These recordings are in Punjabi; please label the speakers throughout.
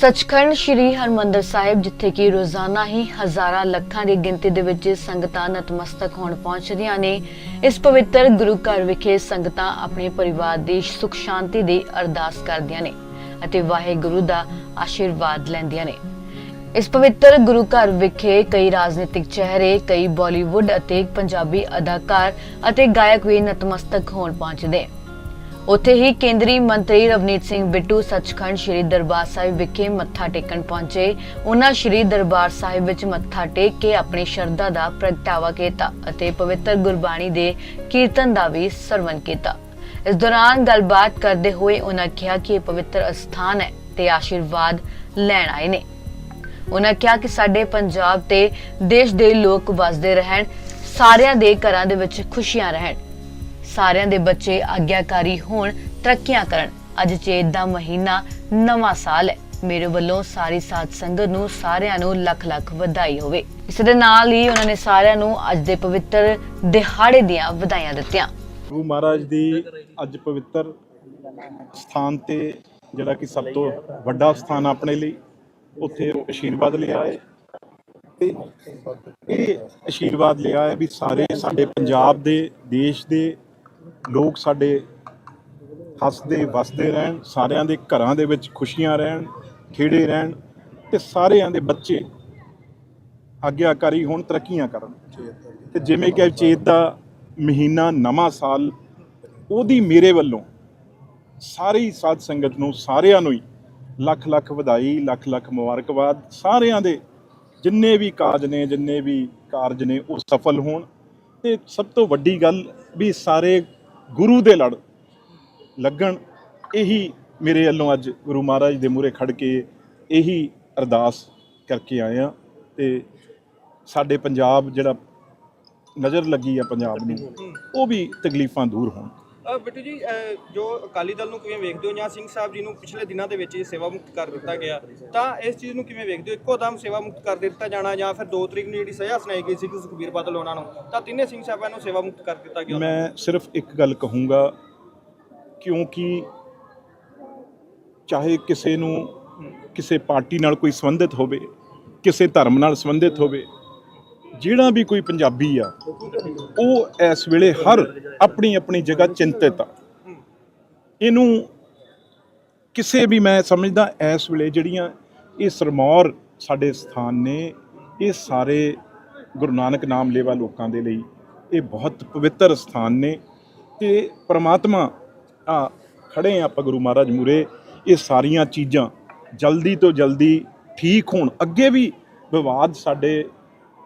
Speaker 1: ਸੱਚਖੰਡ ਸ੍ਰੀ ਹਰਮੰਦਰ ਸਾਹਿਬ, ਜਿੱਥੇ ਕਿ ਰੋਜ਼ਾਨਾ ਹੀ ਹਜ਼ਾਰਾਂ ਲੱਖਾਂ ਦੀ ਗਿਣਤੀ ਦੇ ਵਿੱਚ ਸੰਗਤਾਂ ਨਤਮਸਤਕ ਹੋਣ ਪਹੁੰਚਦੀਆਂ ਨੇ। ਇਸ ਪਵਿੱਤਰ ਗੁਰੂ ਘਰ ਵਿਖੇ ਸੰਗਤਾਂ ਆਪਣੇ ਪਰਿਵਾਰ ਦੀ ਸੁਖ ਸ਼ਾਂਤੀ ਦੀ ਅਰਦਾਸ ਕਰਦੀਆਂ ਨੇ ਅਤੇ ਵਾਹਿਗੁਰੂ ਦਾ ਆਸ਼ੀਰਵਾਦ ਲੈਂਦੀਆਂ ਨੇ। ਇਸ ਪਵਿੱਤਰ ਗੁਰੂ ਘਰ ਵਿਖੇ ਕਈ ਰਾਜਨੀਤਿਕ ਚਿਹਰੇ, ਕਈ ਬਾਲੀਵੁੱਡ ਅਤੇ ਪੰਜਾਬੀ ਅਦਾਕਾਰ ਅਤੇ ਗਾਇਕ ਵੀ ਨਤਮਸਤਕ ਹੋਣ ਪਹੁੰਚਦੇ। ਉੱਥੇ ਹੀ ਕੇਂਦਰੀ ਮੰਤਰੀ ਰਵਨੀਤ ਸਿੰਘ ਬਿੱਟੂ ਸੱਚਖੰਡ ਸ੍ਰੀ ਦਰਬਾਰ ਸਾਹਿਬ ਵਿਖੇ ਮੱਥਾ ਟੇਕਣ ਪਹੁੰਚੇ। ਉਹਨਾਂ ਸ੍ਰੀ ਦਰਬਾਰ ਸਾਹਿਬ ਵਿੱਚ ਮੱਥਾ ਟੇਕ ਕੇ ਆਪਣੀ ਸ਼ਰਧਾ ਦਾ ਪ੍ਰਗਟਾਵਾ ਕੀਤਾ ਅਤੇ ਪਵਿੱਤਰ ਗੁਰਬਾਣੀ ਦੇ ਕੀਰਤਨ ਦਾ ਵੀ ਸਰਵਣ ਕੀਤਾ। ਇਸ ਦੌਰਾਨ ਗੱਲਬਾਤ ਕਰਦੇ ਹੋਏ ਉਹਨਾਂ ਕਿਹਾ ਕਿ ਇਹ ਪਵਿੱਤਰ ਅਸਥਾਨ ਹੈ ਤੇ ਆਸ਼ੀਰਵਾਦ ਲੈਣ ਆਏ ਨੇ। ਉਹਨਾਂ ਕਿਹਾ ਕਿ ਸਾਡੇ ਪੰਜਾਬ ਤੇ ਦੇਸ਼ ਦੇ ਲੋਕ ਵਸਦੇ ਰਹਿਣ, ਸਾਰਿਆਂ ਦੇ ਘਰਾਂ ਦੇ ਵਿੱਚ ਖੁਸ਼ੀਆਂ ਰਹਿਣ। ਸਾਰਿਆਂ ਦੇ ਬੱਚੇ ਆਗਿਆਕਾਰੀ ਹੋਣ, ਤਰੱਕੀਆਂ ਕਰਨ। ਅੱਜ ਚੇਤ ਦਾ ਮਹੀਨਾ ਨਵਾਂ ਸਾਲ ਹੈ। ਮੇਰੇ ਵੱਲੋਂ ਸਾਰੀ ਸਾਧ ਸੰਗਤ ਨੂੰ ਸਾਰਿਆਂ ਨੂੰ ਲੱਖ ਲੱਖ ਵਧਾਈ ਹੋਵੇ। ਇਸ ਦੇ ਨਾਲ ਹੀ ਉਹਨਾਂ ਨੇ ਸਾਰਿਆਂ ਨੂੰ ਅੱਜ ਦੇ ਪਵਿੱਤਰ ਦਿਹਾੜੇ ਦੀਆਂ ਵਧਾਈਆਂ ਦਿੱਤੀਆਂ।
Speaker 2: ਗੁਰੂ ਮਹਾਰਾਜ ਦੀ ਅੱਜ ਪਵਿੱਤਰ ਸਥਾਨ ਤੇ ਜਿਹੜਾ ਕਿ ਸਭ ਤੋਂ ਵੱਡਾ ਸਥਾਨ ਆਪਣੇ ਲਈ, ਉੱਥੇ ਆਸ਼ੀਰਵਾਦ ਲਿਆ ਹੈ। ਤੇ ਇਹ ਆਸ਼ੀਰਵਾਦ ਲਿਆ ਹੈ ਵੀ ਸਾਰੇ ਸਾਡੇ ਪੰਜਾਬ ਦੇ, ਦੇਸ਼ ਦੇ ਲੋਕ ਸਾਡੇ ਹੱਸਦੇ, ਵਸਦੇ ਰਹਿਣ, ਸਾਰਿਆਂ ਦੇ ਘਰਾਂ ਦੇ ਵਿੱਚ ਖੁਸ਼ੀਆਂ ਰਹਿਣ, ਖੇੜੇ ਰਹਿਣ ਤੇ ਸਾਰਿਆਂ ਦੇ ਬੱਚੇ ਆਗਿਆਕਾਰੀ ਹੋਣ, ਤਰੱਕੀਆਂ ਕਰਨ। ਤੇ ਜਿਵੇਂ ਕਿ ਚੇਤ ਦਾ ਮਹੀਨਾ ਨਵਾਂ ਸਾਲ, ਉਹਦੀ ਮੇਰੇ ਵੱਲੋਂ ਸਾਰੀ ਸਾਧ ਸੰਗਤ ਨੂੰ, ਸਾਰਿਆਂ ਨੂੰ ਹੀ ਲੱਖ ਲੱਖ ਵਧਾਈ, ਲੱਖ ਲੱਖ ਮੁਬਾਰਕਬਾਦ। ਸਾਰਿਆਂ ਦੇ ਜਿੰਨੇ ਵੀ ਕਾਜ ਨੇ, ਜਿੰਨੇ ਵੀ ਕਾਰਜ ਨੇ, ਉਹ ਸਫਲ ਹੋਣ। ਤੇ ਸਭ ਤੋਂ ਵੱਡੀ ਗੱਲ ਵੀ ਸਾਰੇ ਗੁਰੂ ਦੇ ਲੜ ਲੱਗਣ, ਇਹੀ ਮੇਰੇ ਵੱਲੋਂ ਅੱਜ ਗੁਰੂ ਮਹਾਰਾਜ ਦੇ ਮੂਹਰੇ ਖੜ ਕੇ ਇਹੀ ਅਰਦਾਸ ਕਰਕੇ ਆਏ ਆ ਤੇ ਸਾਡੇ ਪੰਜਾਬ ਜਿਹੜਾ ਨਜ਼ਰ ਲੱਗੀ ਆ ਪੰਜਾਬ ਨੂੰ, ਉਹ ਵੀ ਤਕਲੀਫਾਂ ਦੂਰ ਹੋਣ।
Speaker 3: ਬਿੱਟੂ ਜੀ ਜੋ ਅਕਾਲੀ ਦਲ ਨੂੰ ਕਿਵੇਂ ਵੇਖਦੇ ਹੋ ਜਾਂ ਸਿੰਘ ਸਾਹਿਬ ਜੀ ਨੂੰ ਪਿਛਲੇ ਦਿਨਾਂ ਦੇ ਵਿੱਚ ਸੇਵਾ ਮੁਕਤ ਕਰ ਦਿੱਤਾ ਗਿਆ, ਤਾਂ ਇਸ ਚੀਜ਼ ਨੂੰ ਕਿਵੇਂ ਵੇਖਦੇ ਹੋ? ਇੱਕੋ ਦਮ ਸੇਵਾ ਮੁਕਤ ਕਰ ਦਿੱਤਾ ਜਾਣਾ ਜਾਂ ਫਿਰ 2 ਤਰੀਕ ਨੂੰ ਜਿਹੜੀ ਸਜ਼ਾ ਸੁਣਾਈ ਗਈ ਸੀ ਸੁਖਬੀਰ ਬਾਦਲ ਉਹਨਾਂ ਨੂੰ, ਤਾਂ ਤਿੰਨੇ ਸਿੰਘ ਸਾਹਿਬਾਂ ਨੂੰ ਸੇਵਾ ਮੁਕਤ ਕਰ ਦਿੱਤਾ ਗਿਆ।
Speaker 2: ਮੈਂ ਸਿਰਫ ਇੱਕ ਗੱਲ ਕਹੂੰਗਾ, ਕਿਉਂਕਿ ਚਾਹੇ ਕਿਸੇ ਨੂੰ ਕਿਸੇ ਪਾਰਟੀ ਨਾਲ ਕੋਈ ਸੰਬੰਧਿਤ ਹੋਵੇ, ਕਿਸੇ ਧਰਮ ਨਾਲ ਸੰਬੰਧਿਤ ਹੋਵੇ, ਜਿਹੜਾ ਵੀ ਕੋਈ ਪੰਜਾਬੀ ਆ, ਉਹ ਇਸ ਵੇਲੇ ਹਰ ਆਪਣੀ ਆਪਣੀ ਜਗ੍ਹਾ ਚਿੰਤਿਤ ਆ। ਇਹਨੂੰ ਕਿਸੇ ਵੀ ਮੈਂ ਸਮਝਦਾ ਇਸ ਵੇਲੇ ਜਿਹੜੀਆਂ ਇਹ ਸਰਮੌਰ ਸਾਡੇ ਸਥਾਨ ਨੇ, ਇਹ ਸਾਰੇ ਗੁਰੂ ਨਾਨਕ ਨਾਮ ਲੇਵਾ ਲੋਕਾਂ ਦੇ ਲਈ ਇਹ ਬਹੁਤ ਪਵਿੱਤਰ ਸਥਾਨ ਨੇ ਤੇ ਪ੍ਰਮਾਤਮਾ ਆ ਖੜੇ ਆ ਆਪਾਂ ਗੁਰੂ ਮਹਾਰਾਜ ਮੂਰੇ ਇਹ ਸਾਰੀਆਂ ਚੀਜ਼ਾਂ ਜਲਦੀ ਤੋਂ ਜਲਦੀ ਠੀਕ ਹੋਣ। ਅੱਗੇ ਵੀ ਵਿਵਾਦ ਸਾਡੇ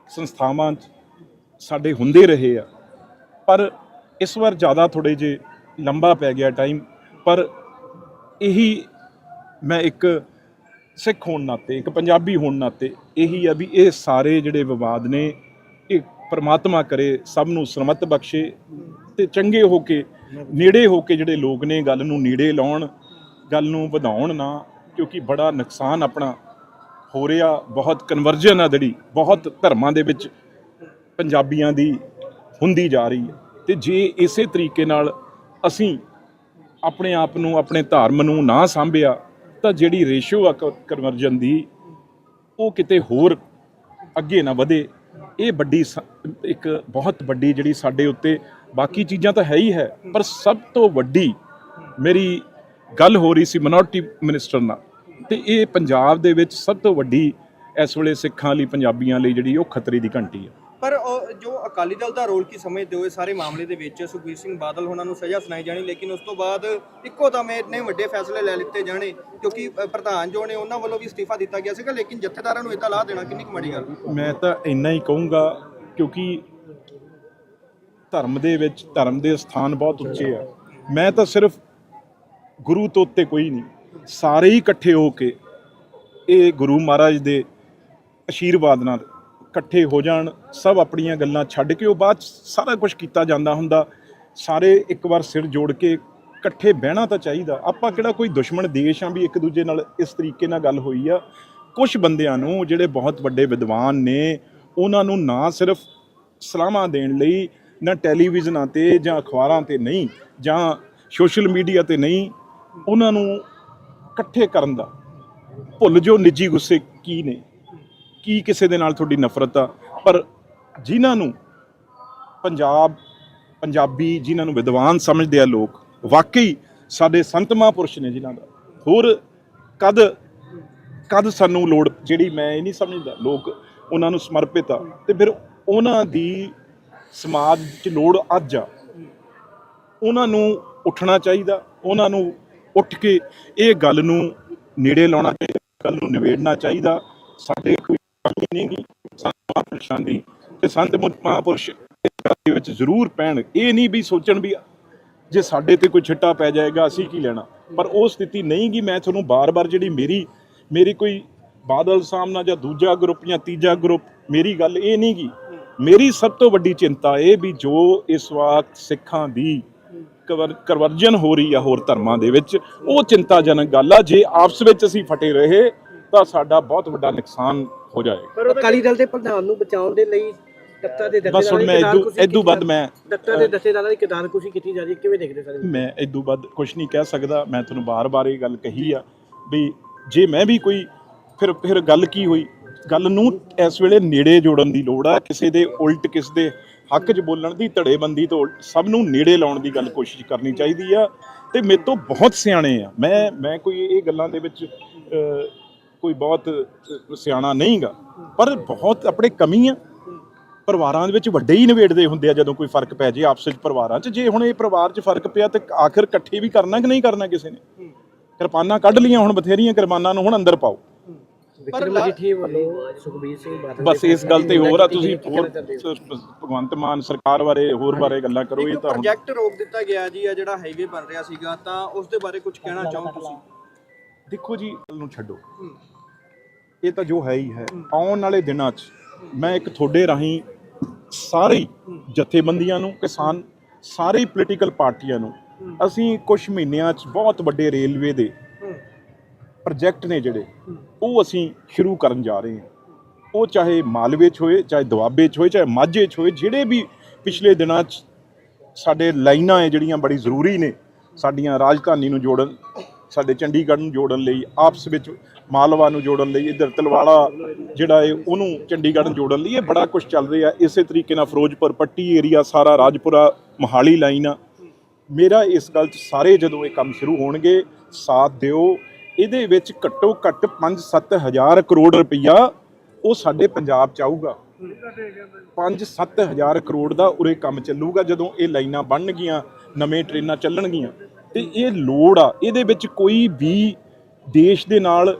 Speaker 2: ਸੰਸਥਾਵਾਂ 'ਚ ਸਾਡੇ ਹੁੰਦੇ ਰਹੇ ਆ। ਪਰ ਇਸ ਵਾਰ ਜ਼ਿਆਦਾ ਥੋੜੇ ਜੇ ਲੰਬਾ ਪੈ ਗਿਆ ਟਾਈਮ ਪਰ ਇਹੀ ਮੈਂ ਇੱਕ ਸਿੱਖ ਹੋਣ ਨਾਤੇ, ਇੱਕ ਪੰਜਾਬੀ ਹੋਣ ਨਾਤੇ ਇਹੀ ਆ ਵੀ ਇਹ ਸਾਰੇ ਜਿਹੜੇ ਵਿਵਾਦ ਨੇ, ਇਹ ਪਰਮਾਤਮਾ ਕਰੇ, ਸਭ ਨੂੰ ਸਰਮਤ ਬਖਸ਼ੇ ਤੇ ਚੰਗੇ ਹੋ ਕੇ, ਨੇੜੇ ਹੋ ਕੇ ਜਿਹੜੇ ਲੋਕ ਨੇ, ਗੱਲ ਨੂੰ ਨੇੜੇ ਲਾਉਣ, ਗੱਲ ਨੂੰ ਵਧਾਉਣ ਨਾ, ਕਿਉਂਕਿ ਬੜਾ ਨੁਕਸਾਨ ਆਪਣਾ ਹੋ ਰਿਹਾ, ਬਹੁਤ ਕਨਵਰਜਨ ਆ ਜਿਹੜੀ, ਬਹੁਤ ਧਰਮਾਂ ਦੇ ਵਿੱਚ ਪੰਜਾਬੀਆਂ ਦੀ ਹੁੰਦੀ ਜਾ ਰਹੀ ਹੈ। ਤੇ ਜੇ ਇਸੇ ਤਰੀਕੇ ਨਾਲ ਅਸੀਂ ਆਪਣੇ ਆਪ ਨੂੰ, ਆਪਣੇ ਧਰਮ ਨੂੰ ਨਾ ਸਾਂਭਿਆ, ਤਾਂ ਜਿਹੜੀ ਰੇਸ਼ੋ ਆ ਕਨਵਰਜਨ ਦੀ, ਉਹ ਕਿਤੇ ਹੋਰ ਅੱਗੇ ਨਾ ਵਧੇ। ਇਹ ਵੱਡੀ ਸ- ਇੱਕ ਬਹੁਤ ਵੱਡੀ ਜਿਹੜੀ ਸਾਡੇ ਉੱਤੇ ਬਾਕੀ ਚੀਜ਼ਾਂ ਤਾਂ ਹੈ ਹੀ ਹੈ, ਪਰ ਸਭ ਤੋਂ ਵੱਡੀ ਮੇਰੀ ਗੱਲ ਹੋ ਰਹੀ ਸੀ ਮਿਨੋਰਟੀ ਮਿਨਿਸਟਰ ਨਾਲ। ਤੇ ਇਹ ਪੰਜਾਬ ਦੇ ਵਿੱਚ ਸਭ ਤੋਂ ਵੱਡੀ ਇਸ ਵੇਲੇ ਸਿੱਖਾਂ ਲਈ, ਪੰਜਾਬੀਆਂ ਲਈ ਜਿਹੜੀ ਉਹ ਖਤਰੇ ਦੀ ਘੰਟੀ ਹੈ
Speaker 3: ਪਰ ਜੋ ਅਕਾਲੀ ਦਲ ਦਾ ਰੋਲ ਕੀ ਸਮਝਦੇ ਹੋ ਇਹ ਸਾਰੇ ਮਾਮਲੇ ਦੇ ਵਿੱਚ? ਸੁਖਬੀਰ ਸਿੰਘ ਬਾਦਲ ਉਹਨਾਂ ਨੂੰ ਸਜ਼ਾ ਸੁਣਾਈ ਜਾਣੀ, ਲੇਕਿਨ ਉਸ ਤੋਂ ਬਾਅਦ ਇੱਕੋ ਦਮ ਇੰਨੇ ਵੱਡੇ ਫੈਸਲੇ ਲੈ ਲਿੱਤੇ ਜਾਣੇ ਕਿਉਂਕਿ ਪ੍ਰਧਾਨ ਜੋ ਨੇ ਉਹਨਾਂ ਵੱਲੋਂ ਵੀ ਅਸਤੀਫਾ ਦਿੱਤਾ ਗਿਆ ਸੀਗਾ, ਲੇਕਿਨ ਜਥੇਦਾਰਾਂ ਨੂੰ ਇਦਾਂ ਲਾਹ ਦੇਣਾ ਕਿੰਨੀ ਕੁ ਮਾੜੀ ਗੱਲ?
Speaker 2: ਮੈਂ ਤਾਂ ਇੰਨਾ ਹੀ ਕਹੂੰਗਾ, ਕਿਉਂਕਿ ਧਰਮ ਦੇ ਵਿੱਚ, ਧਰਮ ਦੇ ਸਥਾਨ ਬਹੁਤ ਉੱਚੇ ਆ। ਮੈਂ ਤਾਂ ਸਿਰਫ ਗੁਰੂ ਤੋਂ ਉੱਤੇ ਕੋਈ ਨਹੀਂ, ਸਾਰੇ ਹੀ ਇਕੱਠੇ ਹੋ ਕੇ ਇਹ ਗੁਰੂ ਮਹਾਰਾਜ ਦੇ ਆਸ਼ੀਰਵਾਦ ਨਾਲ ਇਕੱਠੇ ਹੋ ਜਾਣ, ਸਭ ਆਪਣੀਆਂ ਗੱਲਾਂ ਛੱਡ ਕੇ ਉਹ ਬਾਅਦ 'ਚ ਸਾਰਾ ਕੁਝ ਕੀਤਾ ਜਾਂਦਾ ਹੁੰਦਾ। ਸਾਰੇ ਇੱਕ ਵਾਰ ਸਿਰ ਜੋੜ ਕੇ ਇਕੱਠੇ ਬਹਿਣਾ ਤਾਂ ਚਾਹੀਦਾ। ਆਪਾਂ ਕਿਹੜਾ ਕੋਈ ਦੁਸ਼ਮਣ ਦੇਸ਼ ਆ ਵੀ ਇੱਕ ਦੂਜੇ ਨਾਲ ਇਸ ਤਰੀਕੇ ਨਾਲ ਗੱਲ ਹੋਈ ਆ। ਕੁਝ ਬੰਦਿਆਂ ਨੂੰ ਜਿਹੜੇ ਬਹੁਤ ਵੱਡੇ ਵਿਦਵਾਨ ਨੇ, ਉਹਨਾਂ ਨੂੰ ਨਾ ਸਿਰਫ ਸਲਾਹਾਂ ਦੇਣ ਲਈ, ਨਾ ਟੈਲੀਵਿਜ਼ਨਾਂ ਤੇ ਜਾਂ ਅਖਬਾਰਾਂ ਤੇ ਨਹੀਂ, ਜਾਂ ਸੋਸ਼ਲ ਮੀਡੀਆ ਤੇ ਨਹੀਂ, ਉਹਨਾਂ ਨੂੰ ਇਕੱਠੇ ਕਰਨ ਦਾ। ਭੁੱਲ ਜੋ ਨਿੱਜੀ ਗੁੱਸੇ ਕੀ ਨੇ। ਕੀ ਕਿਸੇ ਦੇ ਨਾਲ ਤੁਹਾਡੀ ਨਫ਼ਰਤ ਆ? ਪਰ ਜਿਨ੍ਹਾਂ ਨੂੰ ਪੰਜਾਬ, ਪੰਜਾਬੀ ਜਿਨ੍ਹਾਂ ਨੂੰ ਵਿਦਵਾਨ ਸਮਝਦੇ ਆ ਲੋਕ, ਵਾਕਈ ਸਾਡੇ ਸੰਤ ਮਹਾਂਪੁਰਸ਼ ਨੇ ਜਿਨ੍ਹਾਂ ਦਾ। ਹੋਰ ਕਦ ਕਦ ਸਾਨੂੰ ਲੋੜ, ਜਿਹੜੀ ਮੈਂ ਇਹ ਨਹੀਂ ਸਮਝਦਾ, ਲੋਕ ਉਹਨਾਂ ਨੂੰ ਸਮਰਪਿਤ ਆ। ਤੇ ਫਿਰ ਉਹਨਾਂ ਦੀ ਸਮਾਜ 'ਚ ਲੋੜ ਅੱਜ ਆ। ਉਹਨਾਂ ਨੂੰ ਉੱਠਣਾ ਚਾਹੀਦਾ, ਉਹਨਾਂ ਨੂੰ ਉੱਠ ਕੇ ਇਹ ਗੱਲ ਨੂੰ ਨੇੜੇ ਲਾਉਣਾ ਚਾਹੀਦਾ, ਗੱਲ ਨੂੰ ਨਿਬੇੜਨਾ ਚਾਹੀਦਾ। ਸਾਡੇ ਕੋਈ ਕਮੀ ਨਹੀਂ ਗੀ ਸੰਤ ਦੀ ਤੇ ਸੰਤ ਮੁ- ਦੇ ਵਿੱਚ ਜ਼ਰੂਰ ਪੈਣ। ਇਹ ਨਹੀਂ ਵੀ ਸੋਚਣ ਵੀ ਜੇ ਸਾਡੇ ਤੇ ਕੋਈ ਛਿੱਟਾ ਪੈ ਜਾਏਗਾ, ਅਸੀਂ ਕੀ ਲੈਣਾ? ਪਰ ਉਹ ਸਥਿਤੀ ਨਹੀਂ ਗੀ। ਮੈਂ ਤੁਹਾਨੂੰ ਬਾਰ-ਬਾਰ ਜਿਹੜੀ ਮੇਰੀ ਮੇਰੀ ਕੋਈ ਬਾਦਲ ਸਾਹਮਣਾ ਜਾਂ ਦੂਜਾ ਗਰੁੱਪ ਜਾਂ ਤੀਜਾ ਗਰੁੱਪ, ਮੇਰੀ ਗੱਲ ਇਹ ਨਹੀਂ ਗੀ। ਮੇਰੀ ਸਭ ਤੋਂ ਵੱਡੀ ਚਿੰਤਾ ਇਹ ਵੀ ਜੋ ਇਸ ਵਕਤ ਸਿੱਖਾਂ ਦੀ ਕਵਰ ਕਰਵਰਜਨ ਹੋ ਰਹੀ ਆ ਹੋਰ ਧਰਮਾਂ ਦੇ ਵਿੱਚ, ਉਹ ਚਿੰਤਾਜਨਕ ਗੱਲ ਆ। ਜੇ ਆਪਸ ਵਿੱਚ ਅਸੀਂ ਫਟੇ ਰਹੇ ਤਾਂ ਸਾਡਾ ਬਹੁਤ ਵੱਡਾ ਨੁਕਸਾਨ ਹੋ ਜਾਏਗਾ
Speaker 4: ਅਕਾਲੀ ਦਲ ਦੇ ਪ੍ਰਧਾਨ ਨੂੰ ਬਚਾਉਣ ਦੇ ਲਈ ਤਖਤਾਂ ਦੇ
Speaker 2: ਬਸ ਹੁਣ ਮੈਂ ਇਦੋਂ ਇਦੋਂ ਵੱਧ ਮੈਂ
Speaker 4: ਤਖਤਾਂ ਦੇ ਦਸਤੇਦਾਰਾਂ ਦੀ ਕਿਦਾਰ ਕੁਸ਼ੀ ਕੀਤੀ ਜਾ ਰਹੀ ਹੈ ਕਿਵੇਂ ਦੇਖਦੇ ਸਰ
Speaker 2: ਮੈਂ ਇਦੋਂ ਵੱਧ ਕੁਝ ਨਹੀਂ ਕਹਿ ਸਕਦਾ ਮੈਂ ਤੁਹਾਨੂੰ ਬਾਰ-ਬਾਰ ਇਹ ਗੱਲ ਕਹੀ ਆ ਵੀ ਜੇ ਮੈਂ ਵੀ ਕੋਈ ਫਿਰ ਫਿਰ ਗੱਲ ਕੀ ਹੋਈ? ਗੱਲ ਨੂੰ ਇਸ ਵੇਲੇ ਨੇੜੇ ਜੋੜਨ ਦੀ ਲੋੜ ਆ ਕਿਸੇ ਦੇ ਉਲਟ ਕਿਸ ਦੇ ਹੱਕ 'ਚ ਬੋਲਣ ਦੀ ਧੜੇਬੰਦੀ ਤੋਂ ਉਲਟ ਸਭ ਨੂੰ ਨੇੜੇ ਲਾਉਣ ਦੀ ਗੱਲ ਕੋਸ਼ਿਸ਼ ਕਰਨੀ ਚਾਹੀਦੀ ਆ ਤੇ ਮੇਰੇ ਤੋਂ ਬਹੁਤ ਸਿਆਣੇ ਆ। ਮੈਂ ਮੈਂ ਕੋਈ ਇਹ ਗੱਲਾਂ ਦੇ ਵਿੱਚ ਕੋਈ ਬਹੁਤ ਸਿਆਣਾ ਨਹੀਂਗਾ। ਪਰ ਬਹੁਤ ਆਪਣੇ ਕਮੀ ਆ। ਪਰਿਵਾਰਾਂ ਦੇ ਵਿੱਚ ਵੱਡੇ ਹੀ ਨਿਬੇੜਦੇ ਹੁੰਦੇ ਆ ਜਦੋਂ ਕੋਈ ਫ਼ਰਕ ਪੈ ਜੇ ਆਪਸ ਵਿੱਚ ਪਰਿਵਾਰਾਂ 'ਚ। ਜੇ ਹੁਣ ਇਹ ਪਰਿਵਾਰ 'ਚ ਫ਼ਰਕ ਪਿਆ ਤੇ ਆਖਿਰ ਇਕੱਠੇ ਵੀ ਕਰਨਾ ਕਿ ਨਹੀਂ ਕਰਨਾ ਕਿਸੇ ਨੇ? ਕਿਰਪਾਨਾਂ ਕੱਢ ਲੀਆਂ ਹੁਣ ਬਥੇਰੀਆਂ ਕਿਰਪਾਨਾਂ ਨੂੰ ਹੁਣ ਅੰਦਰ ਪਾਓ।
Speaker 4: ਵਿਕਰਮ ਮਜੀਠੀ ਵੱਲੋਂ ਸੁਖਬੀਰ ਸਿੰਘ ਬਾਦਲ
Speaker 2: ਬਸ ਇਸ ਗੱਲ ਤੇ ਹੋਰ ਆ ਤੁਸੀਂ ਹੋਰ? ਭਗਵੰਤ ਮਾਨ ਸਰਕਾਰ ਬਾਰੇ ਹੋਰ ਬਾਰੇ ਗੱਲਾਂ ਕਰੋ ਇਹ ਤਾਂ
Speaker 3: ਪ੍ਰੋਜੈਕਟ ਰੋਕ ਦਿੱਤਾ ਗਿਆ ਜੀ ਆ ਜਿਹੜਾ ਹਾਈਵੇ ਬਣ ਰਿਹਾ ਸੀਗਾ ਤਾਂ ਉਸ ਦੇ ਬਾਰੇ ਕੁਝ ਕਹਿਣਾ ਚਾਹੋ ਤੁਸੀਂ?
Speaker 2: ਦੇਖੋ ਜੀ ਗੱਲ ਨੂੰ ਛੱਡੋ। ਇਹ ਤਾਂ ਜੋ ਹੈ ਹੀ ਹੈ। ਆਉਣ ਵਾਲੇ ਦਿਨਾਂ 'ਚ ਮੈਂ ਇੱਕ ਤੁਹਾਡੇ ਰਾਹੀਂ ਸਾਰੇ ਜਥੇਬੰਦੀਆਂ ਨੂੰ, ਕਿਸਾਨ, ਸਾਰੇ ਪੋਲੀਟੀਕਲ ਪਾਰਟੀਆਂ ਨੂੰ, ਅਸੀਂ ਕੁਝ ਮਹੀਨਿਆਂ 'ਚ ਬਹੁਤ ਵੱਡੇ ਰੇਲਵੇ ਦੇ ਪ੍ਰੋਜੈਕਟ ਨੇ ਜਿਹੜੇ, ਉਹ ਅਸੀਂ ਸ਼ੁਰੂ ਕਰਨ ਜਾ ਰਹੇ ਹਾਂ। ਉਹ ਚਾਹੇ ਮਾਲਵੇ 'ਚ ਹੋਏ, ਚਾਹੇ ਦੁਆਬੇ 'ਚ ਹੋਏ, ਚਾਹੇ ਮਾਝੇ 'ਚ ਹੋਏ, ਜਿਹੜੇ ਵੀ ਪਿਛਲੇ ਦਿਨਾਂ 'ਚ ਸਾਡੇ ਲਾਈਨਾਂ ਹੈ ਜਿਹੜੀਆਂ ਬੜੀ ਜ਼ਰੂਰੀ ਨੇ, ਸਾਡੀਆਂ ਰਾਜਧਾਨੀ ਨੂੰ ਜੋੜਨ, ਸਾਡੇ ਚੰਡੀਗੜ੍ਹ ਨੂੰ ਜੋੜਨ ਲਈ ਆਪਸ ਵਿੱਚ ਮਾਲਵਾ ਨੂੰ ਜੋੜਨ ਲਈ, ਇੱਧਰ ਤਲਵਾੜਾ ਜਿਹੜਾ ਹੈ ਉਹਨੂੰ ਚੰਡੀਗੜ੍ਹ ਨੂੰ ਜੋੜਨ ਲਈ ਇਹ ਬੜਾ ਕੁਝ ਚੱਲ ਰਿਹਾ। ਇਸੇ ਤਰੀਕੇ ਨਾਲ ਫਿਰੋਜ਼ਪੁਰ, ਪੱਟੀ ਏਰੀਆ, ਸਾਰਾ ਰਾਜਪੁਰਾ, ਮੋਹਾਲੀ ਲਾਈਨ ਆ। ਮੇਰਾ ਇਸ ਗੱਲ 'ਚ ਸਾਰੇ ਜਦੋਂ ਇਹ ਕੰਮ ਸ਼ੁਰੂ ਹੋਣਗੇ, ਸਾਥ ਦਿਓ, ਇਹਦੇ ਵਿੱਚ ਘੱਟੋ ਘੱਟ 5-7 ਹਜ਼ਾਰ ਕਰੋੜ ਰੁਪਈਆ ਉਹ ਸਾਡੇ ਪੰਜਾਬ 'ਚ ਆਊਗਾ। 5-7 ਹਜ਼ਾਰ ਕਰੋੜ ਦਾ ਉਰੇ ਕੰਮ ਚੱਲੂਗਾ, ਜਦੋਂ ਇਹ ਲਾਈਨਾਂ ਬਣਨਗੀਆਂ, ਨਵੇਂ ਟ੍ਰੇਨਾਂ ਚੱਲਣਗੀਆਂ। ਤੇ ਇਹ ਲੋੜ ਆ। ਇਹਦੇ ਵਿੱਚ ਕੋਈ ਵੀ ਦੇਸ਼ ਦੇ ਨਾਲ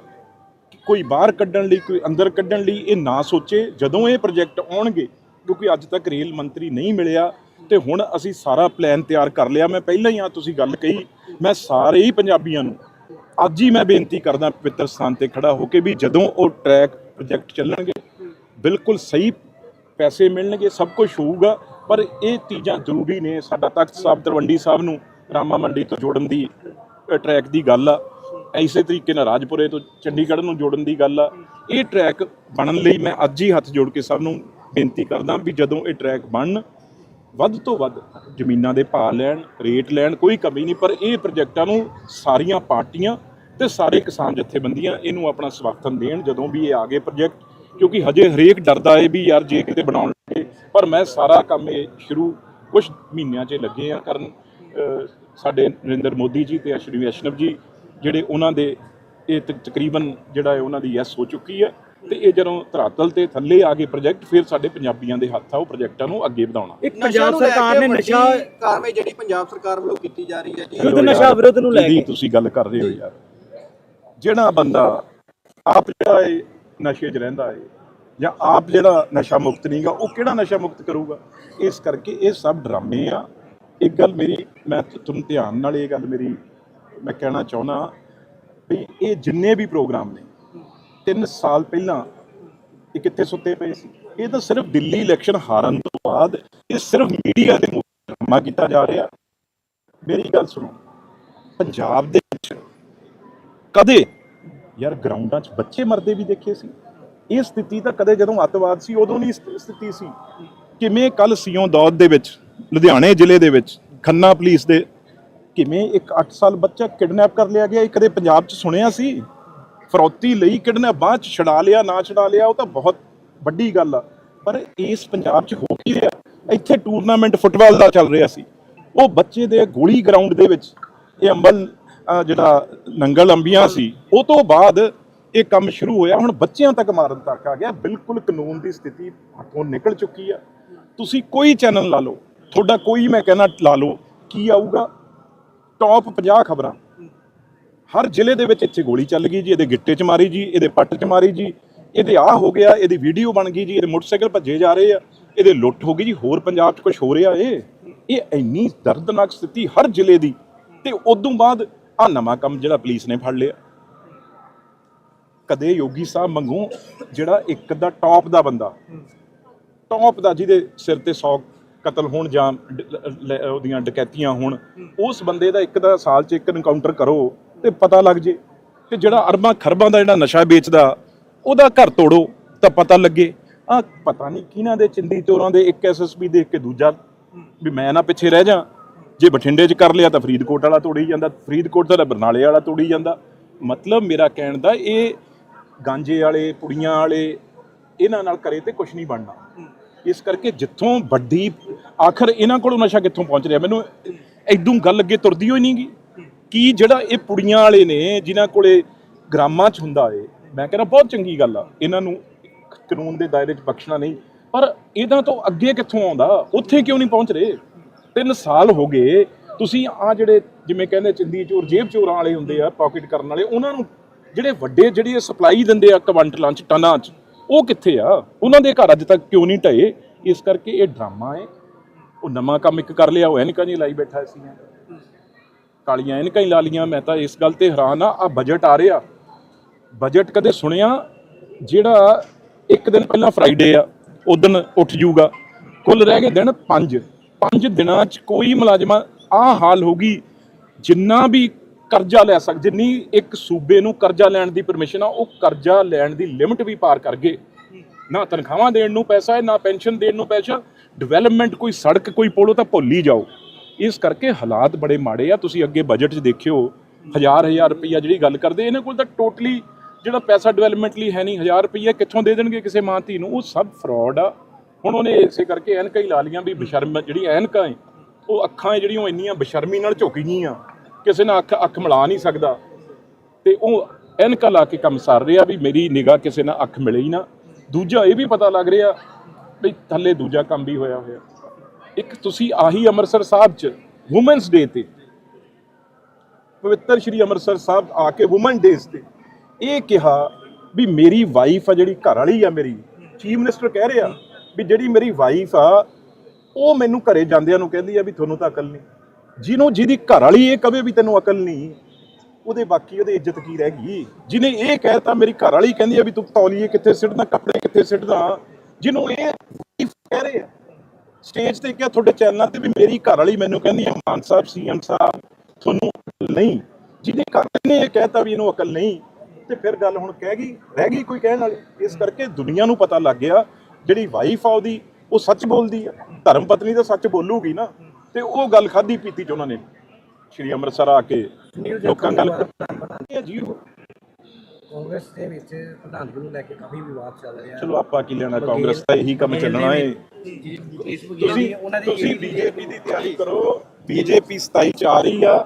Speaker 2: ਕੋਈ ਬਾਹਰ ਕੱਢਣ ਲਈ, ਕੋਈ ਅੰਦਰ ਕੱਢਣ ਲਈ ਇਹ ਨਾ ਸੋਚੇ। ਜਦੋਂ ਇਹ ਪ੍ਰੋਜੈਕਟ ਆਉਣਗੇ, ਕਿਉਂਕਿ ਅੱਜ ਤੱਕ ਰੇਲ ਮੰਤਰੀ ਨਹੀਂ ਮਿਲਿਆ, ਤੇ ਹੁਣ ਅਸੀਂ ਸਾਰਾ ਪਲਾਨ ਤਿਆਰ ਕਰ ਲਿਆ। ਮੈਂ ਪਹਿਲਾਂ ਹੀ ਆ ਤੁਸੀਂ ਗੱਲ ਕਹੀ, ਮੈਂ ਸਾਰੇ ਹੀ ਪੰਜਾਬੀਆਂ ਨੂੰ ਅੱਜ ਹੀ ਮੈਂ ਬੇਨਤੀ ਕਰਦਾ, ਪਵਿੱਤਰ ਸਥਾਨ ਤੇ ਖੜਾ ਹੋ ਕੇ ਵੀ ਜਦੋਂ ਉਹ ਟਰੈਕ ਪ੍ਰੋਜੈਕਟ ਚੱਲਣਗੇ, ਬਿਲਕੁਲ ਸਹੀ ਪੈਸੇ ਮਿਲਣਗੇ, ਸਭ ਕੁਝ ਹੋਊਗਾ। ਪਰ ਇਹ ਚੀਜ਼ਾਂ ਜ਼ਰੂਰੀ ਨੇ। ਸਾਡਾ ਤਖਤ ਸਾਹਿਬ ਤਲਵੰਡੀ ਸਾਹਿਬ ਨੂੰ ਰਾਮਾ ਮੰਡੀ ਤੋਂ ਜੋੜਨ ਦੀ ਟਰੈਕ ਦੀ ਗੱਲ ਆ। ਇਸੇ ਤਰੀਕੇ ਨਾਲ ਰਾਜਪੁਰੇ ਤੋਂ ਚੰਡੀਗੜ੍ਹ ਨੂੰ ਜੋੜਨ ਦੀ ਗੱਲ ਆ। ਇਹ ਟਰੈਕ ਬਣਨ ਲਈ ਮੈਂ ਅੱਜ ਹੀ ਹੱਥ ਜੋੜ ਕੇ ਸਭ ਨੂੰ ਬੇਨਤੀ ਕਰਦਾ ਵੀ ਜਦੋਂ ਇਹ ਟਰੈਕ ਬਣਨ, ਵੱਧ ਤੋਂ ਵੱਧ ਜ਼ਮੀਨਾਂ ਦੇ ਭਾਅ ਲੈਣ, ਰੇਟ ਲੈਣ, ਕੋਈ ਕਮੀ ਨਹੀਂ, ਪਰ ਇਹ ਪ੍ਰੋਜੈਕਟਾਂ ਨੂੰ ਸਾਰੀਆਂ ਪਾਰਟੀਆਂ ਤੇ ਸਾਰੇ ਕਿਸਾਨ ਜਥੇਬੰਦੀਆਂ ਇਹਨੂੰ ਆਪਣਾ ਸਮਰਥਨ ਦੇਣ ਜਦੋਂ ਵੀ ਇਹ ਆਗੇ ਪ੍ਰੋਜੈਕਟ ਕਿਉਂਕਿ ਹਜੇ ਹਰੇਕ ਡਰਦਾ ਏ ਵੀ ਯਾਰ ਜੇ ਕਿਤੇ ਬਣਾਉਣ ਲੱਗੇ, ਪਰ ਮੈਂ ਸਾਰਾ ਕੰਮ ਇਹ ਸ਼ੁਰੂ ਕੁਝ ਮਹੀਨਿਆਂ 'ਚ ਲੱਗੇ ਆ ਕਰਨ। ਸਾਡੇ ਨਰਿੰਦਰ ਮੋਦੀ ਜੀ ਤੇ ਅਸ਼ਵਨੀ ਵੈਸ਼ਨਵ ਜੀ ਜਿਹੜੇ ਉਹਨਾਂ ਦੇ ਇਹ ਤਕ- ਤਕਰੀਬਨ ਜਿਹੜਾ ਹੈ ਉਹਨਾਂ ਦੀ ਯੈਸ ਹੋ ਚੁੱਕੀ ਹੈ ਤੇ ਇਹ ਜਦੋਂ ਧਰਾਤਲ ਤੇ ਥੱਲੇ ਆ ਗਏ ਪ੍ਰੋਜੈਕਟ ਫਿਰ ਸਾਡੇ ਪੰਜਾਬੀਆਂ ਦੇ ਹੱਥ ਆ ਉਹ ਪ੍ਰੋਜੈਕਟਾਂ ਨੂੰ ਅੱਗੇ ਵਧਾਉਣਾ।
Speaker 4: ਇੱਕ
Speaker 3: ਨਸ਼ਾ
Speaker 4: ਪੰਜਾਬ ਸਰਕਾਰ
Speaker 3: ਕੇ
Speaker 4: ਨੇ ਨਸ਼ਾ
Speaker 3: ਕਾਰਵਾਈ ਜਿਹੜੀ ਪੰਜਾਬ ਸਰਕਾਰ ਵੱਲੋਂ ਕੀਤੀ ਜਾ ਰਹੀ ਹੈ ਜੀ।
Speaker 4: ਵਿਰੁੱਧ ਨਸ਼ਾ ਵਿਰੋਧ ਨੂੰ ਲੈ ਕੇ।
Speaker 2: ਤੁਸੀਂ ਗੱਲ ਕਰ ਰਹੇ ਹੋ ਯਾਰ। ਜਿਹੜਾ ਬੰਦਾ ਆਪ ਜਿਹੜਾ ਹੈ ਨਸ਼ੇ 'ਚ ਰਹਿੰਦਾ ਹੈ ਜਾਂ ਆਪ ਜਿਹੜਾ ਨਸ਼ਾ ਮੁਕਤ ਨਹੀਂਗਾ ਉਹ ਕਿਹੜਾ ਨਸ਼ਾ ਮੁਕਤ ਕਰੂਗਾ? ਇਸ ਕਰਕੇ ਇਹ ਸਭ ਡਰਾਮੇ ਆ। ਇੱਕ ਗੱਲ ਮੇਰੀ ਮੈਂ ਤੁਹਾਨੂੰ ਧਿਆਨ ਨਾਲ ਇਹ ਗੱਲ ਮੇਰੀ ਮੈਂ ਕਹਿਣਾ ਚਾਹੁੰਦਾ ਵੀ ਇਹ ਜਿੰਨੇ ਵੀ ਪ੍ਰੋਗਰਾਮ ਨੇ 3 ਸਾਲ ਪਹਿਲਾਂ ਇਹ ਕਿੱਥੇ ਸੁੱਤੇ ਪਏ ਸੀ? ਇਹ ਤਾਂ ਸਿਰਫ ਦਿੱਲੀ ਇਲੈਕਸ਼ਨ ਹਾਰਨ ਤੋਂ ਬਾਅਦ ਇਹ ਸਿਰਫ ਮੀਡੀਆ ਦੇ ਮੂੰਹ ਕੀਤਾ ਜਾ ਰਿਹਾ। ਮੇਰੀ ਗੱਲ ਸੁਣੋ, ਪੰਜਾਬ ਦੇ ਵਿੱਚ ਕਦੇ, ਯਾਰ ਗਰਾਊਂਡਾਂ 'ਚ ਬੱਚੇ ਮਰਦੇ ਵੀ ਦੇਖੇ ਸੀ। ਇਹ ਸਥਿਤੀ ਤਾਂ ਕਦੇ ਜਦੋਂ ਅੱਤਵਾਦ ਸੀ, ਉਦੋਂ ਨਹੀਂ ਸਥਿਤੀ ਸੀ। ਕਿਵੇਂ ਕੱਲ ਸਿਓਂ ਦੌਦ ਦੇ ਵਿੱਚ, ਲੁਧਿਆਣੇ ਜ਼ਿਲ੍ਹੇ ਦੇ ਵਿੱਚ, ਖੰਨਾ ਪੁਲਿਸ ਦੇ ਕਿਵੇਂ ਇੱਕ 8 ਸਾਲ ਬੱਚਾ ਕਿਡਨੈਪ ਕਰ ਲਿਆ ਗਿਆ ਇਹ ਕਦੇ ਪੰਜਾਬ 'ਚ ਸੁਣਿਆ ਸੀ, ਫਰੌਤੀ ਲਈ ਕਿਡਨੈਪ ਬਾਅਦ ਚ ਛਡਾ ਲਿਆ, ਨਾ ਛਡਾ ਲਿਆ, ਉਹ ਤਾਂ ਬਹੁਤ ਵੱਡੀ ਗੱਲ ਆ। ਪਰ ਇਸ ਪੰਜਾਬ 'ਚ ਹੋ ਕੀ ਰਿਹਾ? ਇੱਥੇ ਟੂਰਨਾਮੈਂਟ ਫੁੱਟਬਾਲ ਦਾ ਚੱਲ ਰਿਹਾ ਸੀ। ਉਹ ਬੱਚੇ ਦੇ ਗੋਲੀ ਗਰਾਊਂਡ ਦੇ ਵਿੱਚ ਇਹ ਅੰਬਲ ਜਿਹੜਾ ਨੰਗਲ ਅੰਬੀਆਂ ਸੀ, ਉਹ ਤੋਂ ਬਾਅਦ ਇਹ ਕੰਮ ਸ਼ੁਰੂ ਹੋਇਆ। ਹੁਣ ਬੱਚਿਆਂ ਤੱਕ ਮਾਰਨ ਤੱਕ ਆ ਗਿਆ। ਬਿਲਕੁਲ ਕਾਨੂੰਨ ਦੀ ਸਥਿਤੀ ਹੱਥੋਂ ਨਿਕਲ ਚੁੱਕੀ ਆ। ਤੁਸੀਂ ਕੋਈ ਚੈਨਲ ਲਾ ਲਓ। ਤੁਹਾਡਾ ਕੋਈ, ਮੈਂ ਕਹਿੰਦਾ ਲਾ ਲਓ। ਕੀ ਆਊਗਾ? ਟੌਪ 50 ਖਬਰਾਂ। ਹਰ ਜ਼ਿਲ੍ਹੇ ਦੇ ਵਿੱਚ ਇੱਥੇ ਗੋਲੀ ਚੱਲ ਗਈ ਜੀ, ਇਹਦੇ ਗਿੱਟੇ 'ਚ ਮਾਰੀ ਜੀ, ਇਹਦੇ ਪੱਟ 'ਚ ਮਾਰੀ ਜੀ, ਇਹਦੇ ਆ ਹੋ ਗਿਆ, ਇਹਦੀ ਵੀਡੀਓ ਬਣ ਗਈ ਜੀ, ਇਹਦੇ ਮੋਟਰਸਾਈਕਲ ਭੱਜੇ ਜਾ ਰਹੇ ਆ, ਇਹਦੇ ਲੁੱਟ ਹੋ ਗਈ ਜੀ, ਹੋਰ ਪੰਜਾਬ 'ਚ ਕੁਝ ਹੋ ਰਿਹਾ ਏ ਇਹ ਇੰਨੀ ਦਰਦਨਾਕ ਸਥਿਤੀ ਹਰ ਜ਼ਿਲ੍ਹੇ ਦੀ। ਤੇ ਉਦੋਂ ਬਾਅਦ ਆ ਨਵਾਂ ਕੰਮ ਜਿਹੜਾ ਪੁਲਿਸ ਨੇ ਫੜ ਲਿਆ। ਕਦੇ ਯੋਗੀ ਸਾਹਿਬ ਮੰਗੂ ਜਿਹੜਾ ਇੱਕ ਦਾ ਟੌਪ ਦਾ ਬੰਦਾ ਟੌਪ ਦਾ ਜਿਹਦੇ ਸਿਰ ਤੇ 100 ਕਤਲ ਹੋਣ ਜਾਂ ਉਹਦੀਆਂ ਡਕੈਤੀਆਂ ਹੋਣ ਉਸ ਬੰਦੇ ਦਾ ਇੱਕ ਦਾ ਸਾਲ 'ਚ ਇੱਕ ਐਨਕਾਊਂਟਰ ਕਰੋ ਤੇ ਪਤਾ ਲੱਗ ਜੇ ਤੇ ਜਿਹੜਾ ਅਰਬਾਂ ਖਰਬਾਂ ਦਾ ਜਿਹੜਾ ਨਸ਼ਾ ਵੇਚਦਾ ਉਹਦਾ ਘਰ ਤੋੜੋ ਤਾਂ ਪਤਾ ਲੱਗੇ। ਆ ਪਤਾ ਨਹੀਂ ਕਿਹਨਾਂ ਦੇ ਚਿੰਦੀ ਚੋਰਾਂ ਦੇ ਇੱਕ ਐਸਐਸਪੀ ਦੇਖ ਕੇ ਦੂਜਾ ਵੀ ਮੈਂ ਨਾ ਪਿੱਛੇ ਰਹਿ ਜਾ। ਜੇ ਬਠਿੰਡੇ 'ਚ ਕਰ ਲਿਆ ਤਾਂ ਫਰੀਦਕੋਟ ਵਾਲਾ ਤੋੜੀ ਜਾਂਦਾ ਫਰੀਦਕੋਟ ਦਾ ਬਰਨਾਲੇ ਵਾਲਾ ਤੋੜੀ ਜਾਂਦਾ। ਮਤਲਬ ਮੇਰਾ ਕਹਿਣ ਦਾ ਇਹ ਗਾਂਜੇ ਵਾਲੇ ਪੁੜੀਆਂ ਵਾਲੇ ਇਹਨਾਂ ਨਾਲ ਕਰੇ ਤੇ ਕੁਝ ਨਹੀਂ ਬਣਨਾ। ਇਸ ਕਰਕੇ ਜਿੱਥੋਂ ਵੱਡੀ, ਆਖਰ ਇਹਨਾਂ ਕੋਲੋਂ ਨਸ਼ਾ ਕਿੱਥੋਂ ਪਹੁੰਚ ਰਿਹਾ? ਮੈਨੂੰ ਐਦੋਂ ਗੱਲ ਅੱਗੇ ਤੁਰਦੀ ਹੋਈ ਨਹੀਂਗੀ ਕੀ ਜਿਹੜਾ ਇਹ ਪੁੜੀਆਂ ਵਾਲੇ ਨੇ, ਜਿਨ੍ਹਾਂ ਕੋਲੇ ਗ੍ਰਾਮਾਂ 'ਚ ਹੁੰਦਾ ਏ, ਮੈਂ ਕਹਿੰਦਾ ਬਹੁਤ ਚੰਗੀ ਗੱਲ ਆ, ਇਹਨਾਂ ਨੂੰ ਕਾਨੂੰਨ ਦੇ ਦਾਇਰੇ 'ਚ ਬਖਸ਼ਣਾ ਨਹੀਂ, ਪਰ ਇਹਨਾਂ ਤੋਂ ਅੱਗੇ ਕਿੱਥੋਂ ਆਉਂਦਾ? ਉੱਥੇ ਕਿਉਂ ਨਹੀਂ ਪਹੁੰਚ ਰਹੇ? ਤਿੰਨ ਸਾਲ ਹੋ ਗਏ, ਤੁਸੀਂ ਆ ਜਿਹੜੇ ਜਿਵੇਂ ਕਹਿੰਦੇ ਚਿੰਦੀ ਚੋਰ, ਜੇਬ ਚੋਰਾਂ ਵਾਲੇ ਹੁੰਦੇ ਆ ਪਾਕਟ ਕਰਨ ਵਾਲੇ, ਉਹਨਾਂ ਨੂੰ ਜਿਹੜੇ ਵੱਡੇ, ਜਿਹੜੀ ਸਪਲਾਈ ਦਿੰਦੇ ਆ ਕੁਆਂਟਲਾਂ 'ਚ, ਟਨਾਂ 'ਚ ਉਹ ਕਿੱਥੇ ਆ? ਉਹਨਾਂ ਦੇ ਘਰ ਅੱਜ ਤੱਕ ਕਿਉਂ ਨਹੀਂ ਢਏ ਇਸ ਕਰਕੇ ਇਹ ਡਰਾਮਾ ਹੈ। ਉਹ ਨਵਾਂ ਕੰਮ ਇੱਕ ਕਰ ਲਿਆ, ਉਹ ਐਨਕਾਂ ਜੀ ਲਾਈ ਬੈਠਾ ਸੀ ਕਾਲੀਆਂ ਐਨਕਾਂ ਹੀ ਲਾ ਲੀਆਂ, ਮੈਂ ਤਾਂ ਇਸ ਗੱਲ ਤੇ ਹੈਰਾਨ ਆ। ਆ ਬਜਟ ਆ ਰਿਹਾ। ਬਜਟ ਕਦੇ ਸੁਣਿਆ? ਜਿਹੜਾ ਇੱਕ ਦਿਨ ਪਹਿਲਾਂ ਫਰਾਈਡੇ ਆ ਉਦੋਂ ਉੱਠ ਜੂਗਾ ਕੁੱਲ ਰਹਿ ਗਏ ਦਿਨ 5 5 ਦਿਨਾਂ 'ਚ ਕੋਈ ਮੁਲਾਜ਼ਮਾਂ ਆ ਹਾਲ ਹੋਗੀ ਜਿੰਨਾ ਵੀ ਕਰਜ਼ਾ ਲੈ ਸਕ, ਜਿੰਨੀ ਇੱਕ ਸੂਬੇ ਨੂੰ ਕਰਜ਼ਾ ਲੈਣ ਦੀ ਪਰਮਿਸ਼ਨ ਆ, ਉਹ ਕਰਜ਼ਾ ਲੈਣ ਦੀ ਲਿਮਟ ਵੀ ਪਾਰ ਕਰ ਗਏ। ਨਾ ਤਨਖਾਹਾਂ ਦੇਣ ਨੂੰ ਪੈਸਾ ਹੈ, ਨਾ ਪੈਨਸ਼ਨ ਦੇਣ ਨੂੰ ਪੈਸਾ। ਡਿਵੈਲਪਮੈਂਟ ਕੋਈ ਸੜਕ ਕੋਈ ਪੁਲ ਤਾਂ ਭੁੱਲ ਹੀ ਜਾਓ। ਇਸ ਕਰਕੇ ਹਾਲਾਤ ਬੜੇ ਮਾੜੇ ਆ। ਤੁਸੀਂ ਅੱਗੇ ਬਜਟ 'ਚ ਦੇਖਿਓ, ਹਜ਼ਾਰ ਹਜ਼ਾਰ ਰੁਪਈਆ ਜਿਹੜੀ ਗੱਲ ਕਰਦੇ, ਇਹਨਾਂ ਕੋਲ ਤਾਂ ਟੋਟਲੀ ਜਿਹੜਾ ਪੈਸਾ ਡਿਵੈਲਪਮੈਂਟ ਲਈ ਹੈ ਨਹੀਂ, ਹਜ਼ਾਰ ਰੁਪਈਆ ਕਿੱਥੋਂ ਦੇ ਦੇਣਗੇ ਕਿਸੇ ਮਾਂ ਧੀ ਨੂੰ? ਉਹ ਸਭ ਫਰਾਡ ਆ। ਹੁਣ ਉਹਨੇ ਇਸੇ ਕਰਕੇ ਐਨਕਾਂ ਹੀ ਲਾ ਲੀਆਂ ਵੀ ਬਸ਼ਰਮ ਜਿਹੜੀ ਐਨਕਾਂ ਹੈ, ਉਹ ਅੱਖਾਂ ਜਿਹੜੀਆਂ ਉਹ ਇੰਨੀਆਂ ਬਸ਼ਰਮੀ ਨਾਲ ਝੁਕ ਗਈਆਂ ਕਿਸੇ ਨਾਲ ਅੱਖ ਅੱਖ ਮਿਲਾ ਨਹੀਂ ਸਕਦਾ। ਤੇ ਉਹ ਐਨਕਾਂ ਲਾ ਕੇ ਕੰਮ ਸਰ ਰਿਹਾ ਵੀ ਮੇਰੀ ਨਿਗਾਹ ਕਿਸੇ ਨਾਲ ਅੱਖ ਮਿਲੇ ਹੀ ਨਾ। ਦੂਜਾ ਇਹ ਵੀ ਪਤਾ ਲੱਗ ਰਿਹਾ ਵੀ ਥੱਲੇ ਦੂਜਾ ਕੰਮ ਵੀ ਹੋਇਆ ਹੋਇਆ। ਇੱਕ ਤੁਸੀਂ ਆਹੀ ਅੰਮ੍ਰਿਤਸਰ ਸਾਹਿਬ ਚ ਔਮਨਸ ਡੇ ਤੇ ਪਵਿੱਤਰ ਸ਼੍ਰੀ ਅੰਮ੍ਰਿਤਸਰ ਸਾਹਿਬ ਆ ਕੇ ਔਮਨ ਡੇਜ਼ ਤੇ ਇਹ ਕਿਹਾ ਵੀ ਮੇਰੀ ਵਾਈਫ ਆ ਜਿਹੜੀ ਘਰ ਵਾਲੀ ਆ ਮੇਰੀ ਚੀਫ ਮਿਨਿਸਟਰ ਕਹਿ ਰਿਹਾ ਵੀ ਜਿਹੜੀ ਮੇਰੀ ਵਾਈਫ ਆ, ਉਹ ਮੈਨੂੰ ਘਰੇ ਜਾਂਦਿਆਂ ਨੂੰ ਕਹਿੰਦੀ ਆ ਵੀ ਤੁਹਾਨੂੰ ਤਾਂ ਅਕਲ ਨਹੀਂ। ਜਿਹਨੂੰ ਜਿਹਦੀ ਘਰ ਵਾਲੀ ਇਹ ਕਵੇ ਵੀ ਤੈਨੂੰ ਅਕਲ ਨਹੀਂ, ਉਹਦੇ ਬਾਕੀ ਉਹਦੇ ਇੱਜ਼ਤ ਕੀ ਰਹਿ ਗਈ? ਜਿਹਨੇ ਇਹ ਕਹਿਤਾ, ਮੇਰੀ ਘਰ ਵਾਲੀ ਕਹਿੰਦੀ ਆ ਵੀ ਤੂੰ ਤੌਲੀਏ ਕਿੱਥੇ ਸਿੱਟਦਾ, ਕੱਪੜੇ ਕਿੱਥੇ ਸਿੱਟਦਾ? ਜਿਹਨੂੰ ਇਹ ਕਹਿ ਰਹੇ। ਆ ਸਟੇਜ ਤੇ ਕਿਹਾ ਤੁਹਾਡੇ ਚੈਨਲਾਂ ਤੇ ਵੀ ਮੇਰੀ ਘਰ ਵਾਲੀ ਮੈਨੂੰ ਕਹਿੰਦੀ ਆ, ਮਾਨ ਸਾਹਿਬ, ਸੀਐਮ ਸਾਹਿਬ, ਤੁਹਾਨੂੰ ਅਕਲ ਨਹੀਂ। ਜਿਹਦੇ ਘਰ ਨੇ ਇਹ ਕਹਿਤਾ ਵੀ ਇਹਨੂੰ ਅਕਲ ਨਹੀਂ, ਤੇ ਫਿਰ ਗੱਲ ਹੁਣ ਕਹਿ ਗਈ, ਰਹਿ ਗਈ ਕੋਈ ਕਹਿਣ ਵਾਲੇ। ਇਸ ਕਰਕੇ ਦੁਨੀਆ ਨੂੰ ਪਤਾ ਲੱਗ ਗਿਆ, ਜਿਹੜੀ ਵਾਈਫ ਆ ਉਹਦੀ, ਉਹ ਸੱਚ ਬੋਲਦੀ ਆ। ਧਰਮ ਪਤਨੀ ਤਾਂ ਸੱਚ ਬੋਲੂਗੀ ਨਾ। ਤੇ ਉਹ ਗੱਲ ਖਾਦੀ ਪੀਤੀ ਚ ਉਹਨਾਂ ਨੇ ਸ਼੍ਰੀ ਅੰਮ੍ਰਿਤਸਰ ਆ ਕੇ ਲੋਕਾਂ ਨਾਲ।
Speaker 4: ਕਾਂਗਰਸ ਦੇ ਵਿੱਚ ਪ੍ਰਧਾਨਗੀ ਨੂੰ ਲੈ ਕੇ ਕਾਫੀ ਵਿਵਾਦ ਚੱਲ ਰਿਹਾ।
Speaker 2: ਚਲੋ ਆਪਾਂ ਕੀ ਲੈਣਾ ਕਾਂਗਰਸ ਦਾ ਇਹੀ ਕੰਮ ਚੱਲਣਾ ਹੈ। ਤੁਸੀਂ
Speaker 4: ਉਹਨਾਂ ਦੀ
Speaker 2: ਤੁਸੀਂ ਬੀਜੇਪੀ ਦੀ ਤਿਆਰੀ ਕਰੋ ਬੀਜੇਪੀ 27 ਚ ਆ ਰਹੀ ਆ।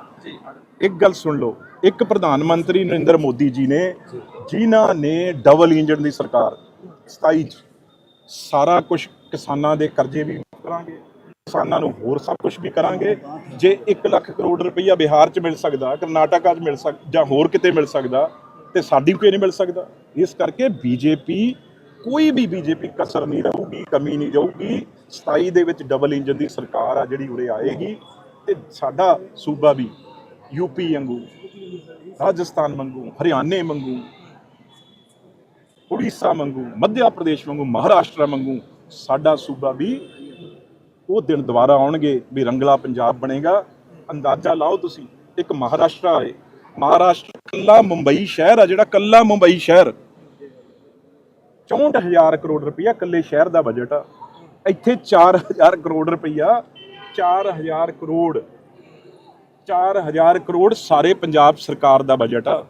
Speaker 2: ਇੱਕ ਗੱਲ ਸੁਣ ਲਓ ਇੱਕ ਪ੍ਰਧਾਨ ਮੰਤਰੀ ਨਰਿੰਦਰ ਮੋਦੀ ਜੀ ਨੇ ਜਿਨ੍ਹਾਂ ਨੇ ਡਬਲ ਇੰਜਨ ਦੀ ਸਰਕਾਰ 27 ਚ ਸਾਰਾ ਕੁਝ ਕਿਸਾਨਾਂ ਦੇ ਕਰਜ਼ੇ ਵੀ ਮਾਫ਼ ਕਰਾਂਗੇ। ਕਿਸਾਨਾਂ ਨੂੰ ਹੋਰ ਸਭ ਕੁਝ ਵੀ ਕਰਾਂਗੇ। ਜੇ 1 ਲੱਖ ਕਰੋੜ ਰੁਪਈਆ ਬਿਹਾਰ 'ਚ ਮਿਲ ਸਕਦਾ, ਕਰਨਾਟਕਾ 'ਚ ਮਿਲ ਸਕ, ਜਾਂ ਹੋਰ ਕਿਤੇ ਮਿਲ ਸਕਦਾ, ਤੇ ਸਾਡੀ ਕੋਈ ਨਹੀਂ ਮਿਲ ਸਕਦਾ। ਇਸ ਕਰਕੇ ਬੀਜੇਪੀ, ਕੋਈ ਵੀ ਬੀਜੇਪੀ ਕਸਰ ਨਹੀਂ ਰਹੂਗੀ, ਕਮੀ ਨਹੀਂ ਜਾਊਗੀ। 27 ਦੇ ਵਿੱਚ ਡਬਲ ਇੰਜਨ ਦੀ ਸਰਕਾਰ ਆ ਜਿਹੜੀ ਉਰੇ ਆਏਗੀ। ਤੇ ਸਾਡਾ ਸੂਬਾ ਵੀ ਯੂਪੀ ਵਾਂਗੂ, ਰਾਜਸਥਾਨ ਵਾਂਗੂ, ਹਰਿਆਣੇ ਵਾਂਗੂ, ਉੜੀਸਾ ਵਾਂਗੂ, ਮੱਧ ਪ੍ਰਦੇਸ਼ ਵਾਂਗੂ, ਮਹਾਰਾਸ਼ਟਰ ਵਾਂਗੂ ਸਾਡਾ ਸੂਬਾ ਵੀ ਉਹ ਦਿਨ ਦੁਬਾਰਾ ਆਉਣਗੇ ਵੀ ਰੰਗਲਾ ਪੰਜਾਬ ਬਣੇਗਾ। ਅੰਦਾਜ਼ਾ ਲਾਓ ਤੁਸੀਂ, ਇੱਕ ਮਹਾਰਾਸ਼ਟਰ ਹੈ। ਮਹਾਰਾਸ਼ਟਰ ਕੱਲਾ ਮੁੰਬਈ ਸ਼ਹਿਰ ਆ ਜਿਹੜਾ ਕੱਲਾ ਮੁੰਬਈ ਸ਼ਹਿਰ। 64000 ਕਰੋੜ ਰੁਪਇਆ ਕੱਲੇ ਸ਼ਹਿਰ ਦਾ ਬਜਟ ਆ। ਇੱਥੇ 4000 ਕਰੋੜ ਰੁਪਇਆ 4000 ਕਰੋੜ 4000 ਕਰੋੜ ਸਾਰੇ ਪੰਜਾਬ ਸਰਕਾਰ ਦਾ ਬਜਟ ਆ।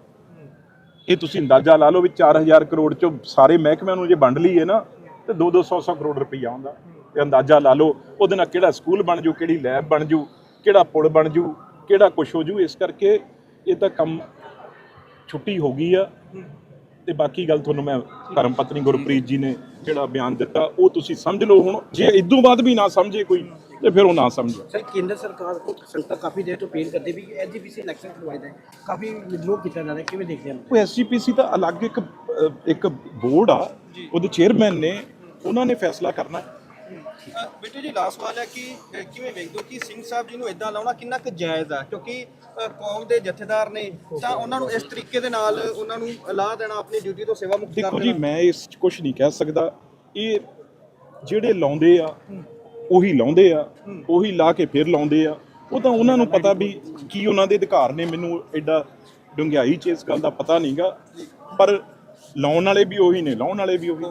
Speaker 2: ਇਹ ਤੁਸੀਂ ਅੰਦਾਜ਼ਾ ਲਾ ਲਓ ਵੀ 4000 ਕਰੋੜ ਚੋਂ ਸਾਰੇ ਮਹਿਕਮਿਆਂ ਨੂੰ ਜੇ ਵੰਡ ਲਈਏ ਨਾ, ਤੇ 2-2 100 ਕਰੋੜ ਰੁਪਈਆ ਆਉਂਦਾ। ਤੇ ਅੰਦਾਜ਼ਾ ਲਾ ਲਓ ਉਹਦੇ ਨਾਲ ਕਿਹੜਾ ਸਕੂਲ ਬਣ ਜੂ ਕਿਹੜੀ ਲੈਬ ਬਣ ਜੂ ਕਿਹੜਾ ਪੁਲ ਬਣ ਜੂ ਕਿਹੜਾ ਕੁਛ ਹੋ ਜੂ ਇਸ ਕਰਕੇ ਇਹ ਤਾਂ ਕੰਮ ਛੁੱਟੀ ਹੋ ਗਈ ਆ। ਤੇ ਬਾਕੀ ਗੱਲ ਤੁਹਾਨੂੰ ਮੈਂ ਧਰਮ ਪਤਨੀ ਗੁਰਪ੍ਰੀਤ ਜੀ ਨੇ ਜਿਹੜਾ ਬਿਆਨ ਦਿੱਤਾ ਉਹ ਤੁਸੀਂ ਸਮਝ ਲਓ ਹੁਣ। ਜੇ ਇਦੋਂ ਬਾਅਦ ਵੀ ਨਾ ਸਮਝੇ ਕੋਈ ਤੇ ਫਿਰ ਉਹ ਨਾ ਸਮਝੇ।
Speaker 4: ਸਰ ਕੇਂਦਰ ਸਰਕਾਰ ਕੋ ਸੰਗਤਾਂ ਕਾਫੀ ਦੇਰ ਤੋਂ ਅਪੀਲ ਕਰਦੇ ਵੀ ਐਸਜੀਪੀਸੀ ਇਲੈਕਸ਼ਨ ਕਰਵਾਇਆ ਜਾਏ ਕਾਫੀ ਵਿਦਰੋਹ ਕੀਤਾ ਜਾ ਰਿਹਾ ਕਿਵੇਂ ਦੇਖਦੇ ਹਨ
Speaker 2: ਉਹ ਐਸਜੀਪੀਸੀ ਦਾ ਅਲੱਗ ਇੱਕ ਇੱਕ ਬੋਰਡ ਆ ਉਹਦੇ ਚੇਅਰਮੈਨ ਨੇ ਉਹਨਾਂ ਨੇ ਫੈਸਲਾ ਕਰਨਾ।
Speaker 3: ਬੇਟੇ ਜੀ ਲਾਸਟ ਸਵਾਲ ਹੈ ਕਿ ਅ, ਕਿਵੇਂ ਵੇਖਦੇ ਹੋ ਕਿ ਸਿੰਘ ਸਾਹਿਬ ਜੀ ਨੂੰ ਇਦਾਂ ਲਾਉਣਾ ਕਿੰਨਾ ਕੁ ਜਾਇਜ਼ ਆ? ਕਿਉਂਕਿ ਅ, ਕੌਮ ਦੇ ਜਥੇਦਾਰ ਨੇ ਤਾਂ ਉਹਨਾਂ ਨੂੰ ਇਸ ਤਰੀਕੇ ਦੇ ਨਾਲ ਉਹਨਾਂ ਨੂੰ ਲਾ ਦੇਣਾ ਆਪਣੀ ਡਿਊਟੀ ਤੋਂ ਸੇਵਾ ਮੁਕਤ ਕਰ
Speaker 2: ਦੇਖੋ ਜੀ
Speaker 3: ਦੇਣਾ।
Speaker 2: ਮੈਂ ਇਸ 'ਚ ਕੁਝ ਨਹੀਂ ਕਹਿ ਸਕਦਾ। ਇਹ ਜਿਹੜੇ ਲਾਉਂਦੇ ਆ ਉਹੀ ਲਾਉਂਦੇ ਆ ਉਹੀ ਲਾ ਕੇ ਫਿਰ ਲਾਉਂਦੇ ਆ। ਉਹ ਤਾਂ ਉਹਨਾਂ ਨੂੰ ਪਤਾ ਵੀ ਕੀ ਉਹਨਾਂ ਦੇ ਅਧਿਕਾਰ ਨੇ। ਮੈਨੂੰ ਐਡਾ ਡੂੰਘਾਈ ਚ ਇਸ ਗੱਲ ਦਾ ਪਤਾ ਨਹੀਂਗਾ ਪਰ ਲਾਉਣ ਵਾਲੇ ਵੀ ਉਹੀ ਨੇ ਲਾਉਣ ਵਾਲੇ ਵੀ ਉਹੀ ਨੇ।